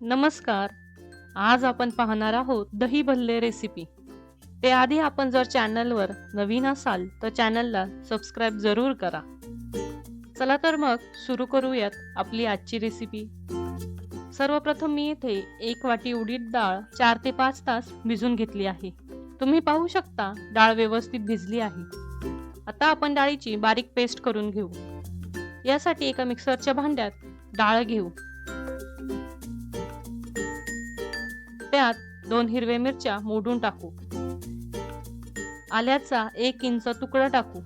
नमस्कार. आज आपण पाहणार आहोत दही भल्ले रेसिपी ते आधी आपण जर चॅनलवर नवीन असाल तर चॅनलला सबस्क्राईब जरूर करा. चला तर मग सुरू करूयात आपली आजची रेसिपी सर्वप्रथम मी येथे एक वाटी उडीद डाळ चार ते पाच तास भिजून घेतली आहे. तुम्ही पाहू शकता डाळ व्यवस्थित भिजली आहे. आता आपण डाळीची बारीक पेस्ट करून घेऊ. यासाठी एका मिक्सरच्या भांड्यात डाळ घेऊ. त्यात दोन हिरव्या मिरच्या मोडून टाकू. आल्याचा एक इंच तुकडा टाकू.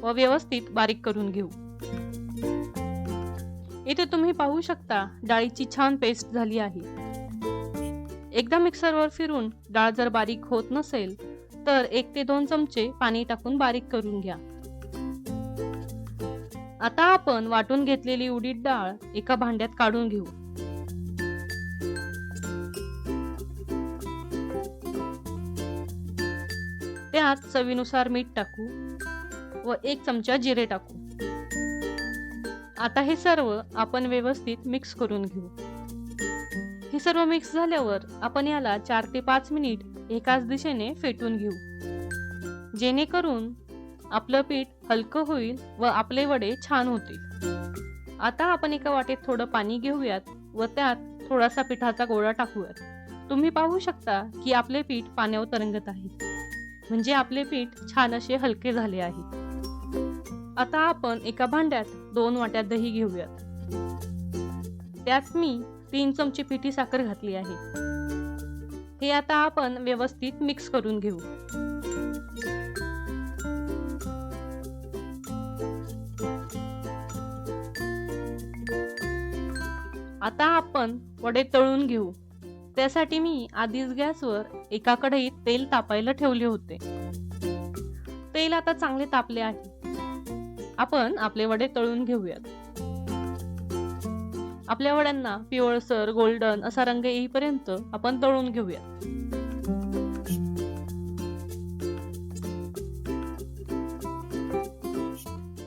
व व्यवस्थित बारीक करून घेऊ. इथे तुम्ही पाहू शकता डाळीची छान पेस्ट झाली आहे. एकदा मिक्सरवर फिरून डाळ जर बारीक होत नसेल तर एक ते दोन चमचे पाणी टाकून बारीक करून घ्या. आता आपण वाटून घेतलेली उडीद डाळ एका भांड्यात काढून घेऊ. त्यात चवीनुसार मीठ टाकू व एक चमचा जिरे टाकू. आता हे सर्व आपण व्यवस्थित मिक्स करून घेऊ. हे सर्व मिक्स झाल्यावर आपण याला चार ते पाच मिनिट एकाच दिशेने फेटून घेऊ. जेणेकरून आपलं पीठ हलकं होईल व आपले वडे छान होतील. आता आपण एका वाटेत थोडं पाणी घेऊयात व त्यात थोडासा पिठाचा गोळा टाकूयात. तुम्ही पाहू शकता की आपले पीठ पाण्यावर तरंगत आहे. म्हणजे आपले पीठ छान असे हलके झाले आहे. आता आपण एका भांड्यात दोन वाट्यात दही घेऊयात. त्यात मी तीन चमचे पिठी साखर घातली आहे. हे आता आपण व्यवस्थित मिक्स करून घेऊ. आता आपण वडे तळून घेऊ. त्यासाठी मी आधीच गॅसवर एका कढईत तेल तापायला ठेवले होते. तेल आता चांगले तापले आहे. आपण आपले वडे तळून घेऊयात. आपल्या वड्यांना पिवळसर गोल्डन असा रंग येईपर्यंत आपण तळून घेऊयात.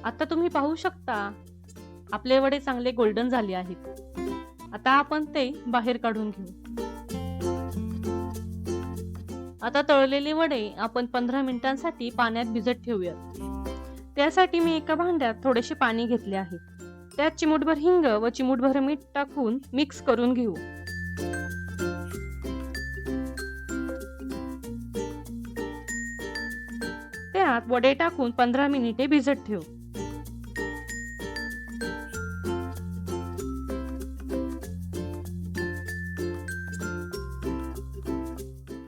आता तुम्ही पाहू शकता आपले वडे चांगले गोल्डन झाले आहेत. आता आपण ते बाहेर काढून घेऊ. आता तळलेले वडे आपण पंधरा मिनिटांसाठी पाण्यात भिजत ठेवूयात. त्यासाठी मी एका भांड्यात थोडेसे पाणी घेतले आहे. त्यात चिमूटभर हिंग व चिमूटभर मीठ टाकून मिक्स करून घेऊ. त्यात वडे टाकून पंधरा मिनिटे भिजत ठेवू.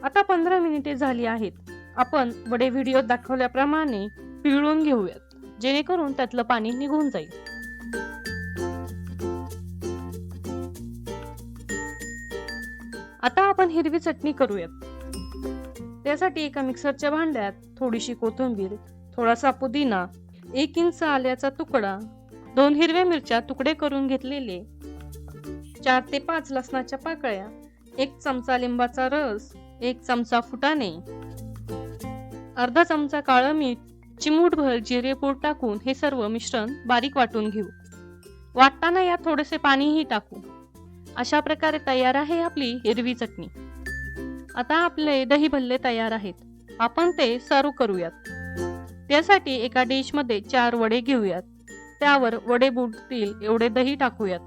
आता पंधरा मिनिटे झाली आहेत. आपण वडे व्हिडिओ दाखवल्याप्रमाणे पिळून घेऊयात. जेणेकरून त्यातलं पाणी निघून जाईल. आता आपण हिरवी चटणी करूयात. त्यासाठी एका मिक्सरच्या भांड्यात थोडीशी कोथिंबीर थोडासा पुदिना एक इंच आल्याचा तुकडा दोन हिरव्या मिरच्या तुकडे करून घेतलेले चार ते पाच लसणाच्या पाकळ्या एक चमचा लिंबाचा रस एक चमचा फुटाणे अर्धा चमचा काळं मीठ चिमूटभर जिरेपूड टाकून हे सर्व मिश्रण बारीक वाटून घेऊ. वाटताना यात थोडेसे पाणीही टाकू. अशा प्रकारे तयार आहे आपली हिरवी चटणी. आता आपले दही भल्ले तयार आहेत. आपण ते सर्व करूयात. त्यासाठी एका डिशमध्ये चार वडे घेऊयात. त्यावर वडे बुडतील एवढे दही टाकूयात.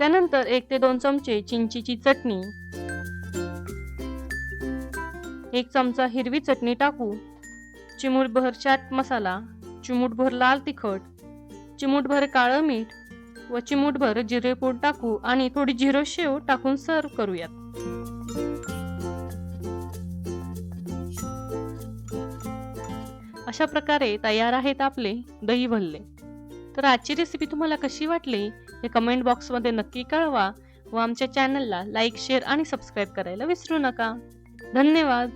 त्यानंतर एक ते दोन चमचे चिंचीची चटणी. एक चमचा हिरवी चटणी टाकू. चिमूटभर चाट मसाला चिमूटभर लाल तिखट चिमूटभर काळं मीठ व चिमूटभर जिरेपूड टाकू आणि थोडी जिरो शेव टाकून सर्व करूयात. अशा प्रकारे तयार आहेत आपले दही भल्ले. तर आजची रेसिपी तुम्हाला कशी वाटली? हे कमेंट बॉक्समध्ये नक्की कळवा व आमच्या चॅनलला लाईक शेअर आणि सबस्क्राईब करायला विसरू नका. धन्यवाद.